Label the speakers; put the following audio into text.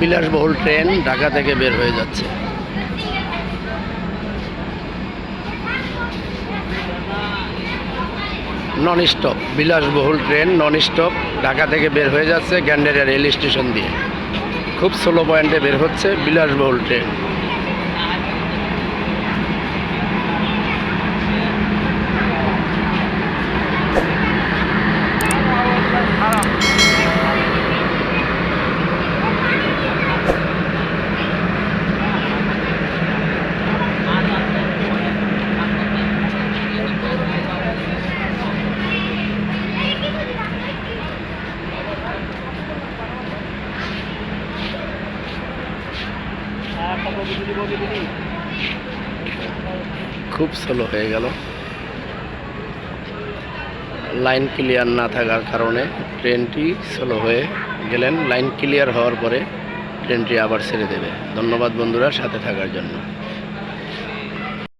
Speaker 1: বিলাসবহুল ট্রেন ঢাকা থেকে বের হয়ে যাচ্ছে। নন স্টপ বিলাসবহুল ট্রেন নন স্টপ ঢাকা থেকে বের হয়ে যাচ্ছে গ্যান্ডেরিয়া রেল স্টেশন দিয়ে। খুব স্লো পয়েন্টে বের হচ্ছে বিলাসবহুল ট্রেন। খুব স্লো হয়ে গেল। লাইন ক্লিয়ার না থাকার কারণে ট্রেনটি স্লো হয়ে গেলেন। লাইন ক্লিয়ার হওয়ার পরে ট্রেনটি আবার ছেড়ে দেবে। ধন্যবাদ বন্ধুরা, সাথে থাকার জন্য।